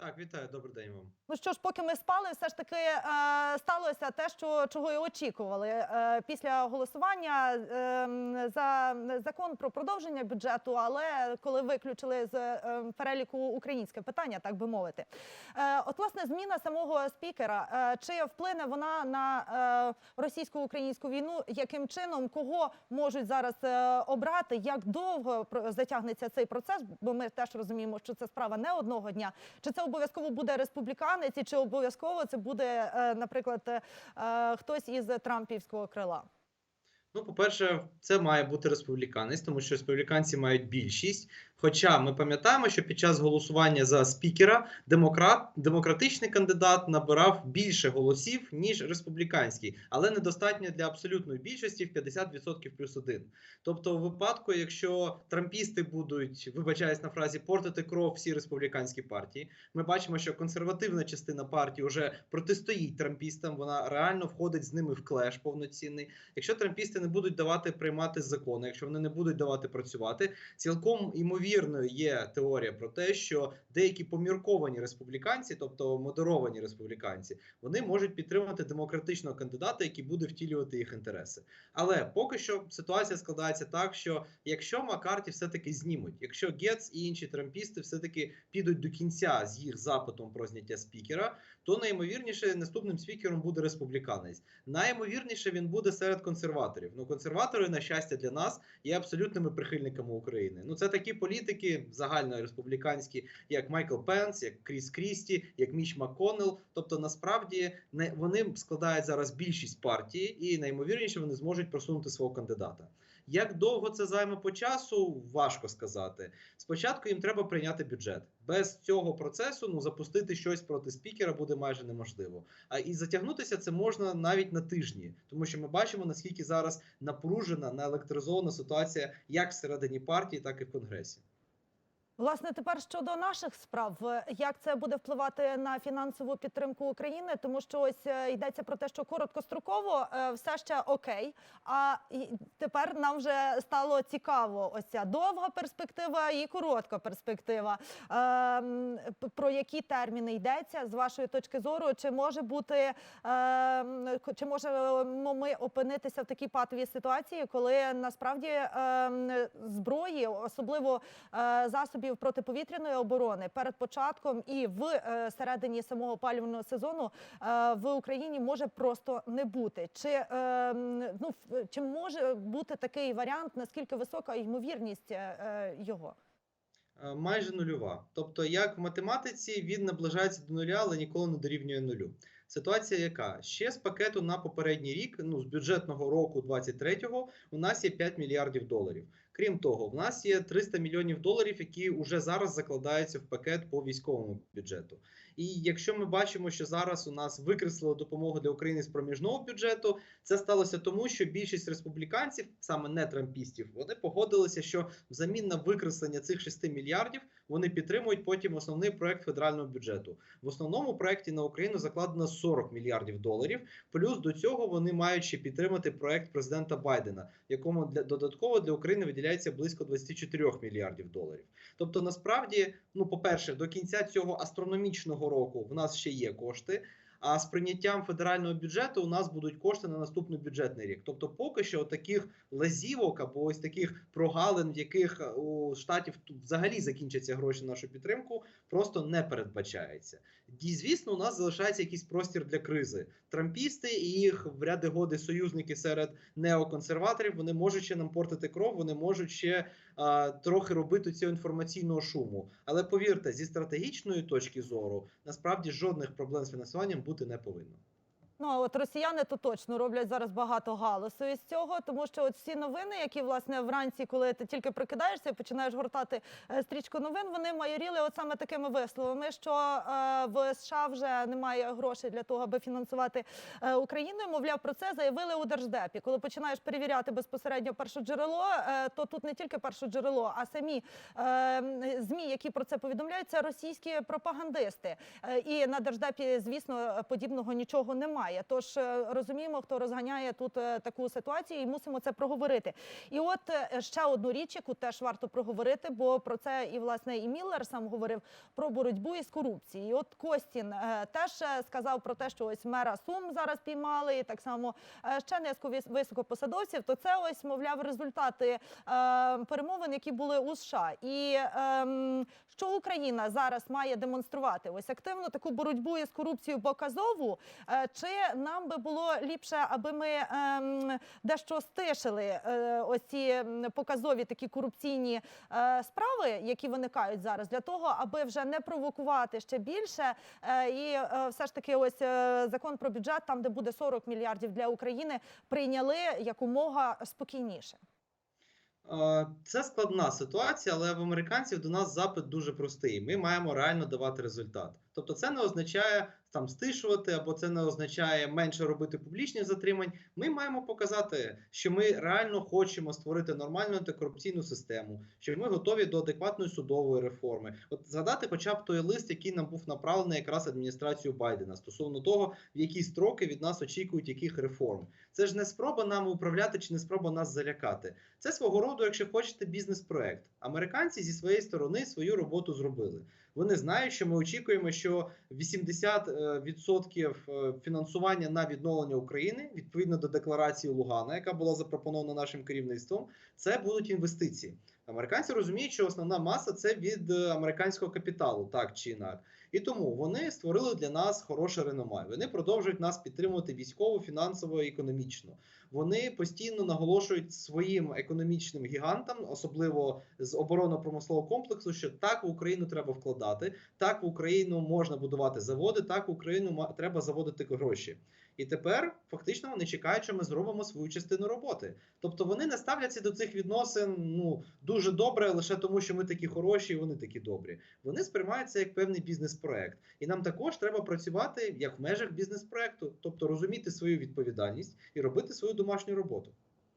Так, вітаю, добрий день вам. Ну що ж, поки ми спали, все ж таки е, сталося те, що чого і очікували е, після голосування е, за закон про продовження бюджету, але коли виключили з е, переліку українське питання, так би мовити. Е, от власне зміна самого спікера, е, чи вплине вона на е, російсько-українську війну? Яким чином кого можуть зараз е, обрати? Як довго затягнеться цей процес? Бо ми теж розуміємо, що це справа не одного дня. Чи це обов'язково буде республіканець, і чи обов'язково це буде, е, наприклад, е, хтось із трампівського крила? Ну, по-перше, це має бути республіканець, тому що республіканці мають більшість. Хоча ми пам'ятаємо, що під час голосування за спікера демократ, демократичний кандидат набирав більше голосів, ніж республіканський, але недостатньо для абсолютної більшості в 50% плюс один. Тобто, у випадку, якщо трампісти будуть, вибачаюсь на фразі, портити кров всі республіканські партії, ми бачимо, що консервативна частина партії вже протистоїть трампістам, вона реально входить з ними в клеш повноцінний. Якщо трампісти не будуть давати приймати закони, якщо вони не будуть давати працювати, цілком імовірною є теорія про те, що деякі помірковані республіканці, тобто модеровані республіканці, вони можуть підтримати демократичного кандидата, який буде втілювати їх інтереси. Але поки що ситуація складається так, що якщо Маккарті все-таки знімуть, якщо Гетц і інші трампісти все-таки підуть до кінця з їх запитом про зняття спікера, то найімовірніше наступним спікером буде республіканець. Найімовірніше він буде серед консерваторів. Ну, консерватори, на щастя, для нас є абсолютними прихильниками України. Ну, це такі політики загальнореспубліканські, як Майкл Пенс, як Кріс Крісті, як Міч МакКоннелл. Тобто, насправді не вони складають зараз більшість партії, і найімовірніше вони зможуть просунути свого кандидата. Як довго це займе по часу, важко сказати. Спочатку їм треба прийняти бюджет. Без цього процесу ну запустити щось проти спікера буде майже неможливо. А і затягнутися це можна навіть на тижні, тому що ми бачимо наскільки зараз напружена, наелектризована ситуація як всередині партії, так і в конгресі. Власне, тепер щодо наших справ, е, як це буде впливати на фінансову підтримку України, тому що ось е, йдеться про те, що короткостроково е, все ще окей. А тепер нам вже стало цікаво ось ця довга перспектива і коротка перспектива. Ем, Про які терміни йдеться з вашої точки зору? Чи може бути ем, чи можемо ми опинитися в такій патовій ситуації, коли насправді ем, зброї, особливо е, засобів протиповітряної оборони перед початком і в е, середині самого опалювального сезону е, в Україні може просто не бути. Чи ем, ну чи може бути такий варіант? Наскільки висока ймовірність е, е, його? Е, Майже нульова. Тобто, як в математиці він наближається до нуля, але ніколи не дорівнює нулю. Ситуація яка? Ще з пакету на попередній рік, ну з бюджетного року 23-го, у нас є 5 мільярдів доларів. Крім того, в нас є 300 мільйонів доларів, які вже зараз закладаються в пакет по військовому бюджету. І якщо ми бачимо, що зараз у нас викреслили допомогу для України з проміжного бюджету, це сталося тому, що більшість республіканців, саме не трампістів, вони погодилися, що взамін на викреслення цих 6 мільярдів вони підтримують потім основний проект федерального бюджету. В основному проекті на Україну закладено 40 мільярдів доларів. Плюс до цього вони мають ще підтримати проект президента Байдена, якому для додатково для України виділяється близько 24 мільярдів доларів. Тобто, насправді, ну, по-перше, до кінця цього астрономічного року в нас ще є кошти. А з прийняттям федерального бюджету у нас будуть кошти на наступний бюджетний рік. Тобто, поки що таких лазівок або ось таких прогалин, в яких е, у штатів взагалі закінчаться гроші на нашу підтримку, просто не передбачається. І, звісно, у нас залишається якийсь простір для кризи. Трампісти і їх в ряди годи союзники серед неоконсерваторів вони можуть ще нам портити кров, вони можуть ще а, трохи робити цього інформаційного шуму. Але повірте, зі стратегічної точки зору насправді жодних проблем з фінансуванням бути не повинно. Ну а от росіяни то точно роблять зараз багато галасу із цього, тому що от всі новини, які власне вранці, коли ти тільки прокидаєшся починаєш гортати е, стрічку новин, вони майоріли от саме такими висловами, що е, в США вже немає грошей для того, аби фінансувати е, Україну. І, Мовляв, про це заявили у держдепі. Коли починаєш перевіряти безпосередньо перше джерело, е, то тут не тільки перше джерело, а самі е, змі, які про це повідомляють, це російські пропагандисти. Е, І на держдепі, звісно, подібного нічого немає. Немає. Тож е, розуміємо, хто розганяє тут е, таку ситуацію, і мусимо це проговорити. І от е, ще одну річ, яку теж варто проговорити, бо про це і власне і Міллер сам говорив про боротьбу із корупцією. І от Костін теж сказав про те, що ось мера Сум зараз піймали, і так само ще низку вис- високопосадовців. То це ось мовляв результати перемовин, які були у США. І ем, що Україна зараз має демонструвати? Ось активну таку боротьбу із корупцією показову. Чи нам би було ліпше, аби ми ем, дещо стишили е, ось ці показові такі корупційні е, справи, які виникають зараз, для того, аби вже не провокувати ще більше, е, і е, все ж таки, ось е, закон про бюджет, там де буде 40 мільярдів для України, прийняли якомога спокійніше. Е, Це складна ситуація, але в американців до нас запит дуже простий. Ми маємо реально давати результат. Тобто, це не означає там стишувати, або це не означає менше робити публічних затримань. Ми маємо показати, що ми реально хочемо створити нормальну антикорупційну систему, що ми готові до адекватної судової реформи. От згадати, хоча б той лист, який нам був направлений якраз адміністрацією Байдена стосовно того, в які строки від нас очікують яких реформ. Це ж не спроба нам управляти чи не спроба нас залякати. Це свого роду, якщо хочете, бізнес-проект. Американці зі своєї сторони свою роботу зробили. Вони знають, що ми очікуємо, що 80% е, фінансування на відновлення України відповідно до декларації Лугана, яка була запропонована нашим керівництвом, це будуть інвестиції. Американці розуміють, що основна маса це від е, американського капіталу, так чи інак. І тому вони створили для нас хороше реноме. Вони продовжують нас підтримувати військово, фінансово і економічно. Вони постійно наголошують своїм економічним гігантам, особливо з оборонно-промислового комплексу, що так в Україну треба вкладати, так в Україну можна будувати заводи, так в Україну треба заводити гроші. І тепер фактично вони чекають, що ми зробимо свою частину роботи. Тобто вони не ставляться до цих відносин ну дуже добре, лише тому, що ми такі хороші, і вони такі добрі. Вони сприймаються як певний бізнес-проект, і нам також треба працювати як в межах бізнес-проекту, тобто розуміти свою відповідальність і робити свою домашню роботу.